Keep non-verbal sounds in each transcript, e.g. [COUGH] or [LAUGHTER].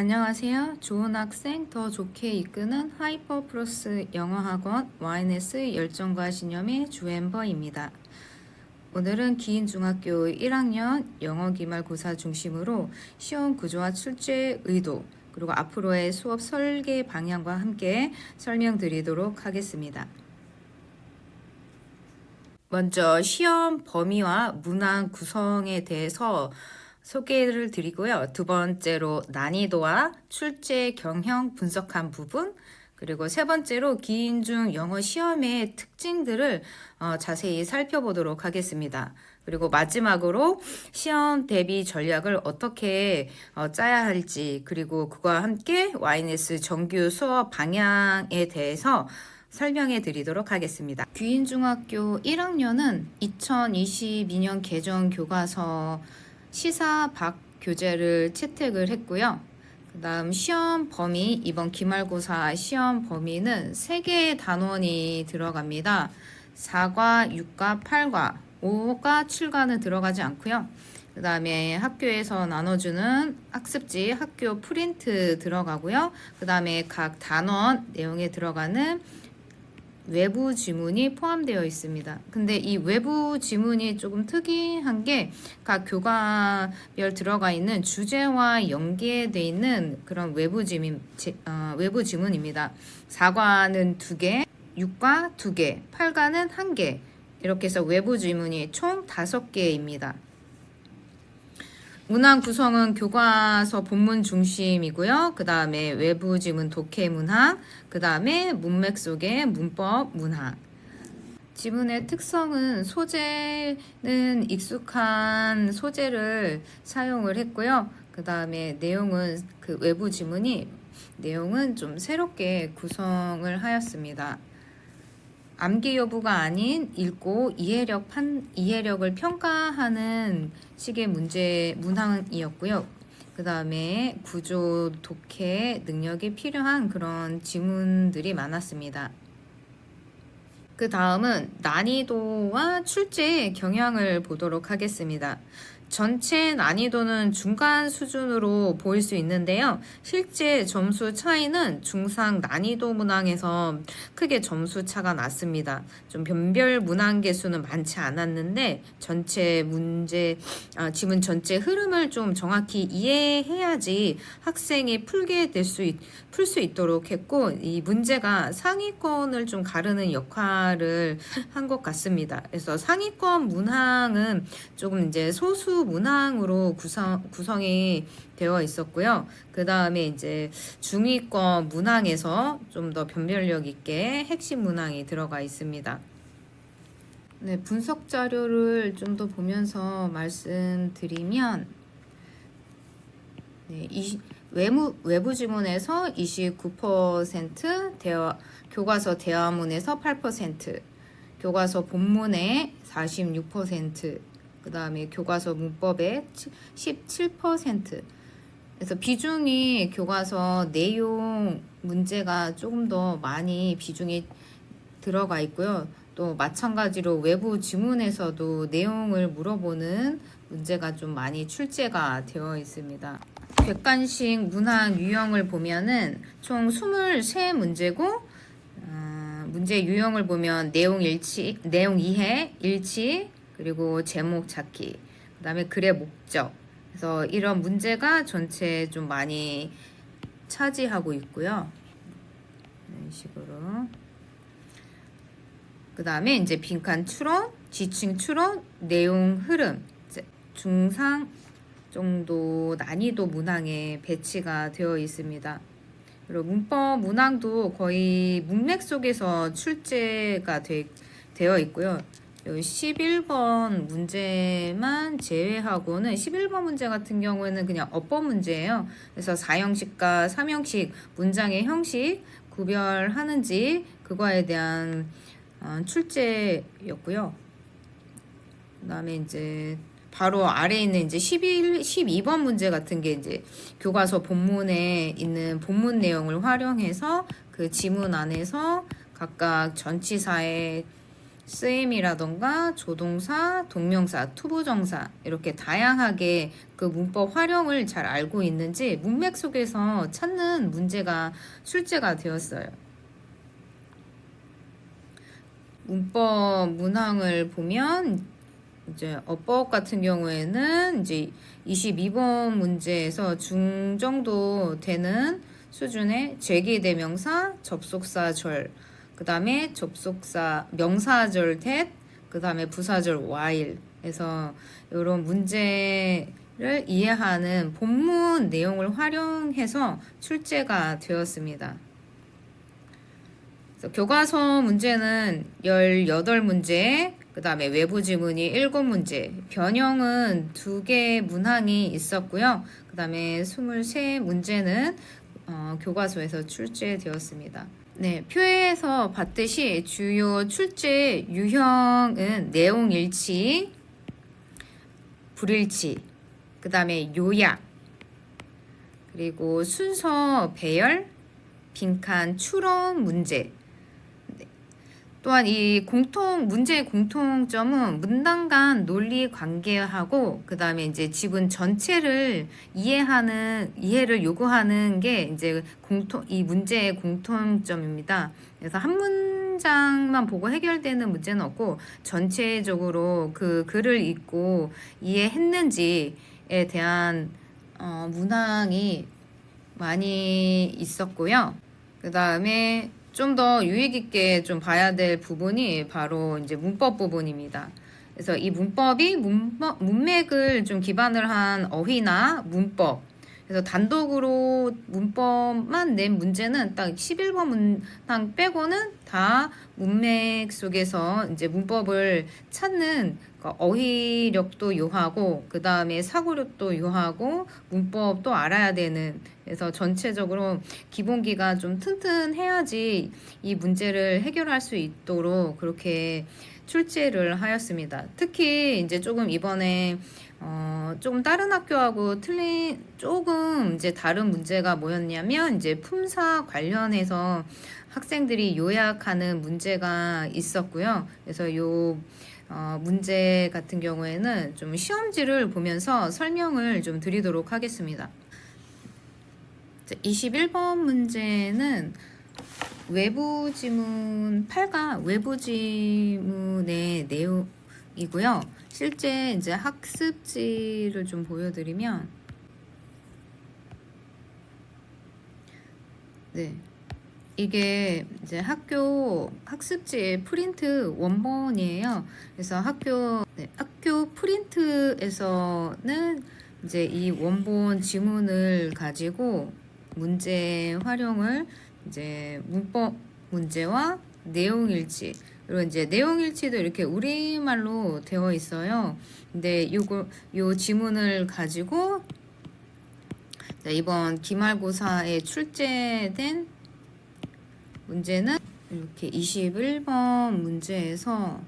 안녕하세요. 좋은 학생 더 좋게 이끄는 하이퍼 플러스 영어학원 YNS 열정과 신념의 주엠버입니다. 오늘은 기인 중학교 1학년 영어 기말고사 중심으로 시험 구조와 출제 의도 그리고 앞으로의 수업 설계 방향과 함께 설명드리도록 하겠습니다. 먼저 시험 범위와 문항 구성에 대해서 소개를 드리고요. 두 번째로 난이도와 출제 경형 분석한 부분, 그리고 세 번째로 기인중 영어 시험의 특징들을 어, 자세히 살펴보도록 하겠습니다. 그리고 마지막으로 시험 대비 전략을 어떻게 어, 짜야 할지, 그리고 그와 함께 YNS 정규 수업 방향에 대해서 설명해 드리도록 하겠습니다. 귀인중학교 1학년은 2022년 개정 교과서 시사 박 교재를 채택을 했고요. 그 다음 시험 범위 이번 기말고사 시험 범위는 세 개의 단원이 들어갑니다. 4과, 6과, 8과, 5과, 7과는 들어가지 않고요. 그 다음에 학교에서 나눠주는 학습지, 학교 프린트 들어가고요. 그 다음에 각 단원 내용에 들어가는 외부 지문이 포함되어 있습니다. 근데 이 외부 지문이 조금 특이한 게 각 교과별 들어가 있는 주제와 연계되어 있는 그런 외부 지문, 지, 어, 외부 지문입니다. 4과는 2개, 6과 2개, 8과는 1개. 이렇게 해서 외부 지문이 총 5개입니다. 문항 구성은 교과서 본문 중심이고요. 그 다음에 외부 지문 독해 문항, 그 다음에 문맥 속의 문법 문항. 지문의 특성은 소재는 익숙한 소재를 사용을 했고요. 그 다음에 내용은 그 외부 지문이 내용은 좀 새롭게 구성을 하였습니다. 암기 여부가 아닌 읽고 이해력 판 이해력을 평가하는 식의 문제 문항이었고요. 그 다음에 구조 독해 능력이 필요한 그런 지문들이 많았습니다. 그 다음은 난이도와 출제 경향을 보도록 하겠습니다. 전체 난이도는 중간 수준으로 보일 수 있는데요. 실제 점수 차이는 중상 난이도 문항에서 크게 점수 차가 났습니다. 좀 변별 문항 개수는 많지 않았는데 전체 문제 아, 지문 전체 흐름을 좀 정확히 이해해야지 학생이 풀게 될 수 풀 수 있도록 했고 이 문제가 상위권을 좀 가르는 역할을 한 것 같습니다. 그래서 상위권 문항은 조금 이제 소수 문항으로 구성, 구성이 되어 있었고요. 그 다음에 이제 중위권 문항에서 좀 더 변별력 있게 핵심 문항이 들어가 있습니다. 네, 분석 자료를 좀 더 보면서 말씀드리면, 네, 이 외무, 외부 지문에서 29%, 대화, 교과서 대화문에서 8%, 교과서 본문에 46%, 그 다음에 교과서 문법에 17%. 그래서 비중이 교과서 내용 문제가 조금 더 많이 비중이 들어가 있고요. 또 마찬가지로 외부 지문에서도 내용을 물어보는 문제가 좀 많이 출제가 되어 있습니다. 객관식 문항 유형을 보면은 총 23문제고 어, 문제 유형을 보면 내용 일치, 내용 이해, 일치, 그리고 제목 찾기, 그 다음에 글의 목적. 그래서 이런 문제가 전체 좀 많이 차지하고 있고요. 이런 식으로. 그 다음에 이제 빈칸 추론, 지층 추론, 내용 흐름, 중상 정도 난이도 문항에 배치가 되어 있습니다. 그리고 문법 문항도 거의 문맥 속에서 출제가 되, 되어 있고요. 11번 문제만 제외하고는 11번 문제 같은 경우에는 그냥 어법 문제예요. 그래서 4형식과 3형식 문장의 형식 구별하는지 그거에 대한 어, 출제였고요. 그다음에 이제 바로 아래에 있는 이제 11, 12번 문제 같은 게 이제 교과서 본문에 있는 본문 내용을 활용해서 그 지문 안에서 각각 전치사의 쓰임이라던가 조동사, 동명사, 투부정사 이렇게 다양하게 그 문법 활용을 잘 알고 있는지 문맥 속에서 찾는 문제가 출제가 되었어요. 문법 문항을 보면 이제 어법 같은 경우에는 이제 22번 문제에서 중정도 되는 수준의 제기대명사, 접속사절, 그 다음에 접속사 명사절 tet, 그 다음에 부사절 while에서 이런 문제를 이해하는 본문 내용을 활용해서 출제가 되었습니다. 그래서 교과서 문제는 18문제, 그 다음에 외부 지문이 7문제, 변형은 2개 문항이 있었고요. 그 다음에 23문제는 어, 교과서에서 출제되었습니다. 네, 표에서 봤듯이 주요 출제 유형은 내용 일치, 불일치, 그 다음에 요약, 그리고 순서 배열, 빈칸 추론 문제, 또한 이 공통 문제의 공통점은 문단 간 논리 관계하고 그다음에 이제 지문 전체를 이해하는 이해를 요구하는 게 이제 공통 이 문제의 공통점입니다. 그래서 한 문장만 보고 해결되는 문제는 없고 전체적으로 그 글을 읽고 이해했는지에 대한 어, 문항이 많이 있었고요. 그 다음에 좀 더 유익 있게 좀 봐야 될 부분이 바로 이제 문법 부분입니다. 그래서 이 문법이 문법, 문맥을 좀 기반을 한 어휘나 문법. 그래서 단독으로 문법만 낸 문제는 딱 11번 문항 빼고는 다 문맥 속에서 이제 문법을 찾는 그 어휘력도 요하고 그 다음에 사고력도 요하고 문법도 알아야 되는 그래서 전체적으로 기본기가 좀 튼튼해야지 이 문제를 해결할 수 있도록 그렇게 출제를 하였습니다. 특히 이제 조금 이번에 어, 조금 다른 학교하고 틀린 조금 이제 다른 문제가 뭐였냐면 이제 품사 관련해서 학생들이 요약하는 문제가 있었고요. 그래서 요 어, 문제 같은 경우에는 좀 시험지를 보면서 설명을 좀 드리도록 하겠습니다. 21번 문제는 외부 지문 8가 외부 지문의 내용 이고요. 실제 이제 학습지를 좀 보여드리면 네. 이게 이제 학교 학습지 프린트 원본이에요. 그래서 학교 네, 학교 프린트에서는 이제 이 원본 지문을 가지고 문제 활용을 이제 문법 문제와 내용 일치 그리고 이제 내용 일치도 이렇게 우리말로 되어 있어요. 근데 요거 요 지문을 가지고 자, 이번 기말고사에 출제된 문제는 이렇게 21번 문제에서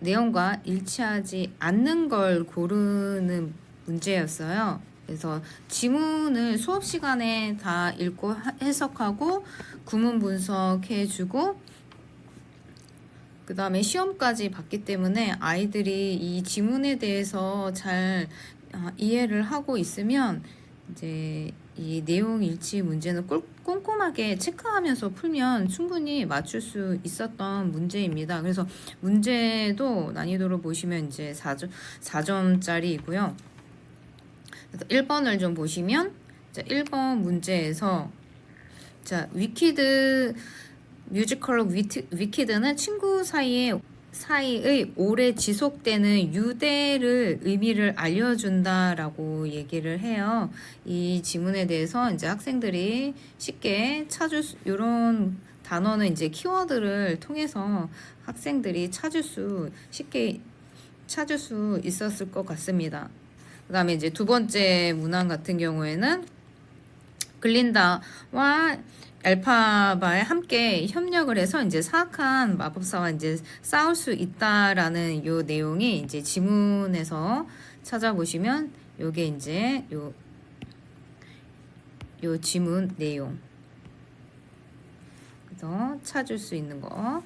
내용과 일치하지 않는 걸 고르는 문제였어요. 그래서 지문을 수업 시간에 다 읽고 해석하고 구문 분석해주고 그 다음에 시험까지 봤기 때문에 아이들이 이 지문에 대해서 잘 어, 이해를 하고 있으면 이제 이 내용 일치 문제는 꼼- 꼼꼼하게 체크하면서 풀면 충분히 맞출 수 있었던 문제입니다. 그래서 문제도 난이도로 보시면 이제 4점, 4점짜리이고요. 그래서 1번을 좀 보시면 자, 1번 문제에서 자, 위키드 뮤지컬 위트, 위키드는 친구 사이에 사이의 오래 지속되는 유대를 의미를 알려준다라고 얘기를 해요. 이 지문에 대해서 이제 학생들이 쉽게 찾을 수, 이런 단어는 이제 키워드를 통해서 학생들이 찾을 수 쉽게 찾을 수 있었을 것 같습니다. 그 다음에 이제 두 번째 문항 같은 경우에는 글린다와 알파바에 함께 협력을 해서 이제 사악한 마법사와 이제 싸울 수 있다라는 요 내용이 이제 지문에서 찾아보시면 요게 이제 요, 요 지문 내용. 그래서 찾을 수 있는 거.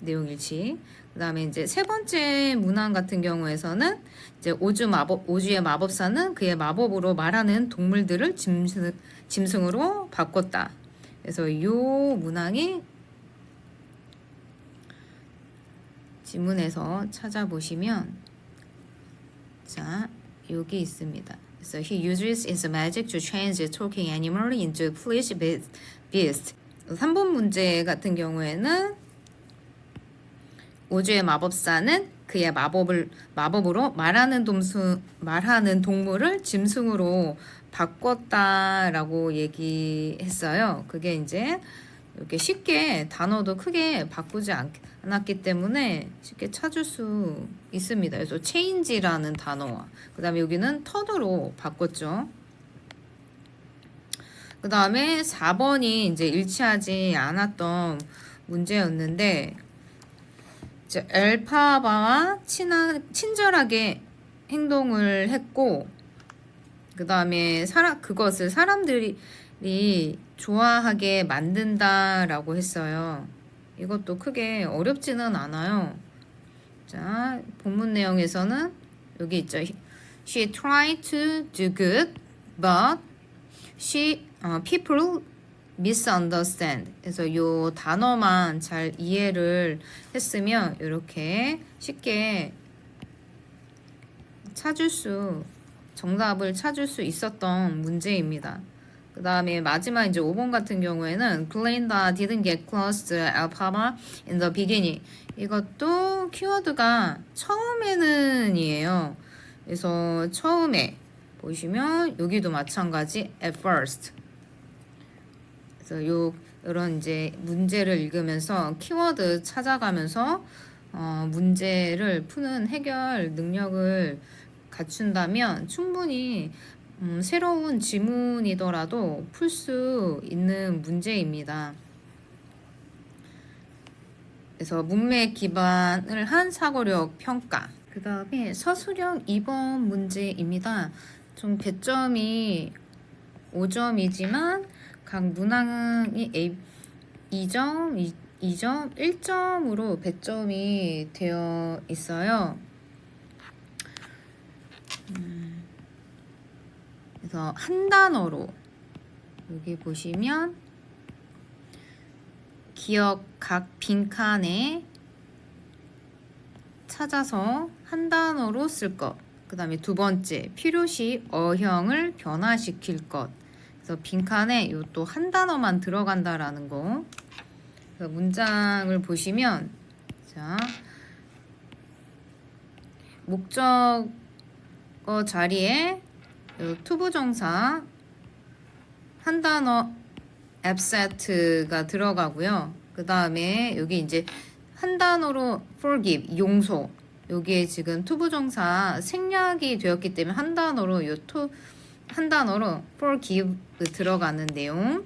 내용 일치. 그다음에 이제 세 번째 문항 같은 경우에서는 이제 오주 마법 오주의 마법사는 그의 마법으로 말하는 동물들을 짐승 짐승으로 바꿨다. 그래서 요 문항이 지문에서 찾아보시면 자 여기 있습니다. So he uses his magic to change the talking animal into flesh beast. 3번 문제 같은 경우에는 오주의 마법사는 그의 마법을 마법으로 말하는 동수 말하는 동물을 짐승으로 바꿨다라고 얘기했어요. 그게 이제 이렇게 쉽게 단어도 크게 바꾸지 않, 않았기 때문에 쉽게 찾을 수 있습니다. 그래서 change라는 단어와 그 다음에 여기는 턴으로 바꿨죠. 그 다음에 4번이 이제 일치하지 않았던 문제였는데 이제 엘파바와 친한, 친절하게 행동을 했고 그 다음에 사람 그것을 사람들이 좋아하게 만든다라고 했어요. 이것도 크게 어렵지는 않아요. 자 본문 내용에서는 여기 있죠. She tried to do good, but she 어, people misunderstand. 그래서 요 단어만 잘 이해를 했으면 이렇게 쉽게 찾을 수 정답을 찾을 수 있었던 문제입니다. 그 다음에 마지막 이제 5번 같은 경우에는 Glinda didn't get close to Alpama in the beginning. 이것도 키워드가 처음에는이에요. 그래서 처음에 보시면 여기도 마찬가지 at first. 그래서 요 이런 이제 문제를 읽으면서 키워드 찾아가면서 어, 문제를 푸는 해결 능력을 갖춘다면 충분히 음, 새로운 지문이더라도 풀 수 있는 문제입니다. 그래서 문맥 기반을 한 사고력 평가. 그 다음에 서술형 2번 문제입니다. 좀 배점이 5점이지만 각 문항이 A 2점, 2점, 1점으로 배점이 되어 있어요. 음, 그래서 한 단어로 여기 보시면 기억 각 빈칸에 찾아서 한 단어로 쓸 것. 그 다음에 두 번째, 필요시 어형을 변화시킬 것. 그래서 빈칸에 요 또 한 단어만 들어간다라는 거. 그래서 문장을 보시면, 자, 목적어 자리에 요 투부정사 한 단어 absent가 들어가고요. 그 다음에 여기 이제 한 단어로 forgive 용서 여기에 지금 투부정사 생략이 되었기 때문에 한 단어로 요투 한 단어로 forgive 들어가는 내용.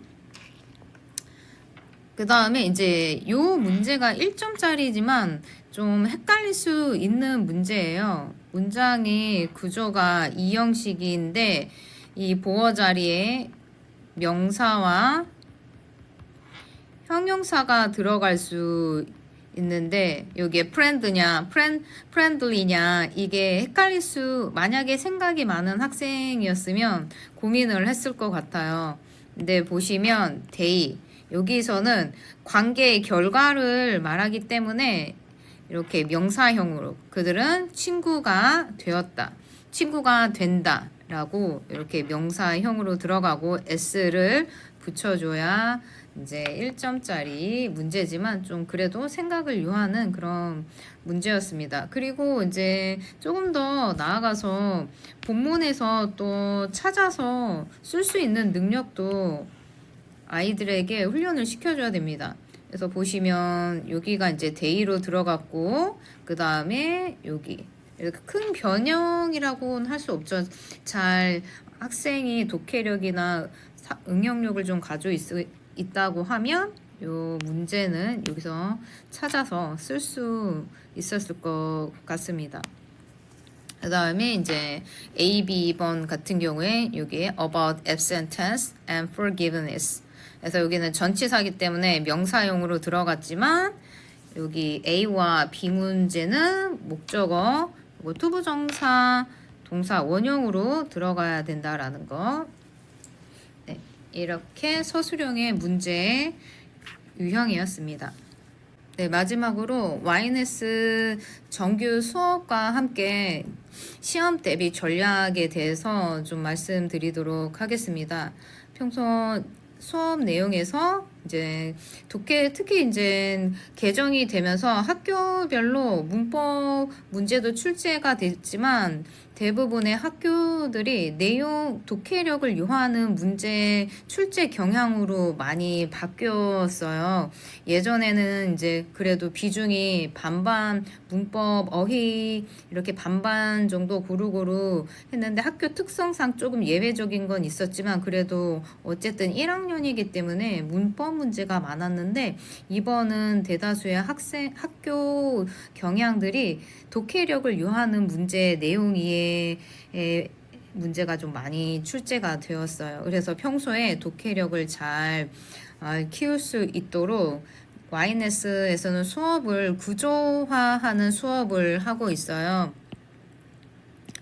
그 다음에 이제 요 문제가 1점짜리지만 좀 헷갈릴 수 있는 문제예요. 문장의 구조가 이 형식인데 이 보어 자리에 명사와 형용사가 들어갈 수 있는데 여기에 프렌드냐 프렌 프렌들리냐 이게 헷갈릴 수 만약에 생각이 많은 학생이었으면 고민을 했을 것 같아요. 근데 보시면 데이 여기서는 관계의 결과를 말하기 때문에 이렇게 명사형으로 그들은 친구가 되었다. 친구가 된다. 라고 이렇게 명사형으로 들어가고 s를 붙여줘야 이제 1점짜리 문제지만 좀 그래도 생각을 요하는 그런 문제였습니다. 그리고 이제 조금 더 나아가서 본문에서 또 찾아서 쓸 수 있는 능력도 아이들에게 훈련을 시켜줘야 됩니다. 그래서 보시면 여기가 이제 데이로 들어갔고 그 다음에 여기 이렇게 큰 변형이라고는 할 수 없죠. 잘 학생이 독해력이나 사, 응용력을 좀 가지고 있, 있다고 하면 요 문제는 여기서 찾아서 쓸 수 있었을 것 같습니다. 그 다음에 이제 A, B, 2번 같은 경우에 여기에 about acceptance and forgiveness. 그래서 여기는 전치사기 때문에 명사용으로 들어갔지만 여기 A와 B 문제는 목적어, 그리고 투부정사, 동사 원형으로 들어가야 된다라는 거. 네, 이렇게 서술형의 문제 유형이었습니다. 네, 마지막으로 YNS 정규 수업과 함께 시험 대비 전략에 대해서 좀 말씀드리도록 하겠습니다. 평소 수업 내용에서 이제 독해 특히 이제 개정이 되면서 학교별로 문법 문제도 출제가 됐지만 대부분의 학교들이 내용 독해력을 요하는 문제 출제 경향으로 많이 바뀌었어요. 예전에는 이제 그래도 비중이 반반 문법 어휘 이렇게 반반 정도 고루고루 했는데 학교 특성상 조금 예외적인 건 있었지만 그래도 어쨌든 1학년이기 때문에 문법 문제가 많았는데 이번은 대다수의 학생 학교 경향들이 독해력을 요하는 문제 내용이 에 문제가 좀 많이 출제가 되었어요. 그래서 평소에 독해력을 잘 아, 키울 수 있도록 YNS에서는 수업을 구조화하는 수업을 하고 있어요.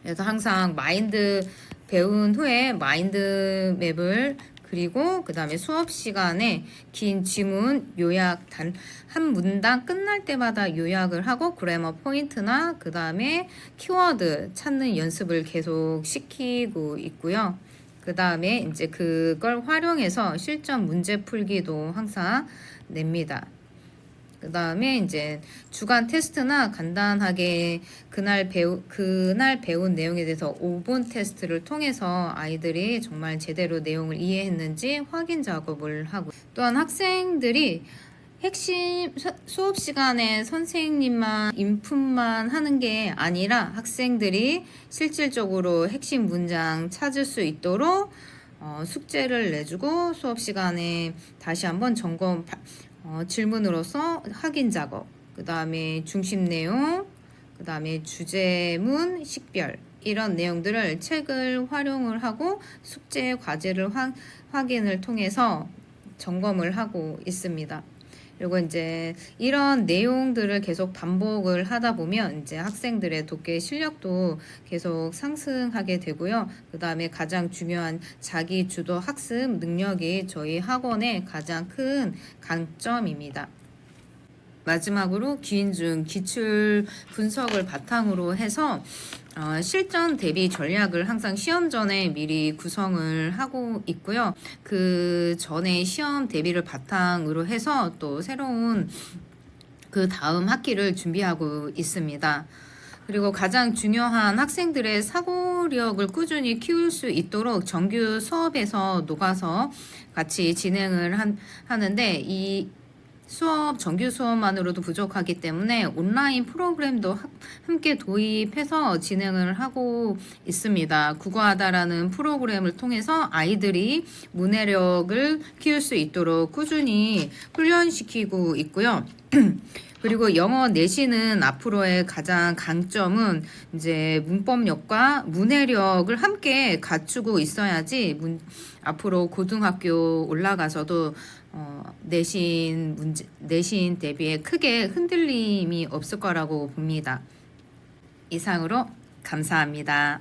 그래서 항상 마인드 배운 후에 마인드 맵을 그리고 그 다음에 수업 시간에 긴 지문 요약 단 한 문단 끝날 때마다 요약을 하고 그래머 포인트나 그 다음에 키워드 찾는 연습을 계속 시키고 있고요. 그 다음에 이제 그걸 활용해서 실전 문제 풀기도 항상 냅니다. 그 다음에 이제 주간 테스트나 간단하게 그날 배우 그날 배운 내용에 대해서 5분 테스트를 통해서 아이들이 정말 제대로 내용을 이해했는지 확인 작업을 하고 또한 학생들이 핵심 수- 수업 시간에 선생님만 인풋만 하는 게 아니라 학생들이 실질적으로 핵심 문장 찾을 수 있도록 어, 숙제를 내주고 수업 시간에 다시 한번 점검 바- 어, 질문으로서 확인 작업, 그 다음에 중심 내용, 그 다음에 주제문, 식별 이런 내용들을 책을 활용을 하고 숙제 과제를 확, 확인을 통해서 점검을 하고 있습니다. 그리고 이제 이런 내용들을 계속 반복을 하다 보면 이제 학생들의 독해 실력도 계속 상승하게 되고요. 그 다음에 가장 중요한 자기 주도 학습 능력이 저희 학원의 가장 큰 강점입니다. 마지막으로 기인중 기출 분석을 바탕으로 해서 어, 실전 대비 전략을 항상 시험 전에 미리 구성을 하고 있고요. 그 전에 시험 대비를 바탕으로 해서 또 새로운 그 다음 학기를 준비하고 있습니다. 그리고 가장 중요한 학생들의 사고력을 꾸준히 키울 수 있도록 정규 수업에서 녹아서 같이 진행을 한, 하는데 이 수업 정규 수업만으로도 부족하기 때문에 온라인 프로그램도 하- 함께 도입해서 진행을 하고 있습니다. 국어하다라는 프로그램을 통해서 아이들이 문해력을 키울 수 있도록 꾸준히 훈련시키고 있고요. [CLEARS THROAT] 그리고 영어 내신은 앞으로의 가장 강점은 이제 문법력과 문해력을 함께 갖추고 있어야지 문, 앞으로 고등학교 올라가서도 어, 내신 문제 내신 대비에 크게 흔들림이 없을 거라고 봅니다. 이상으로 감사합니다.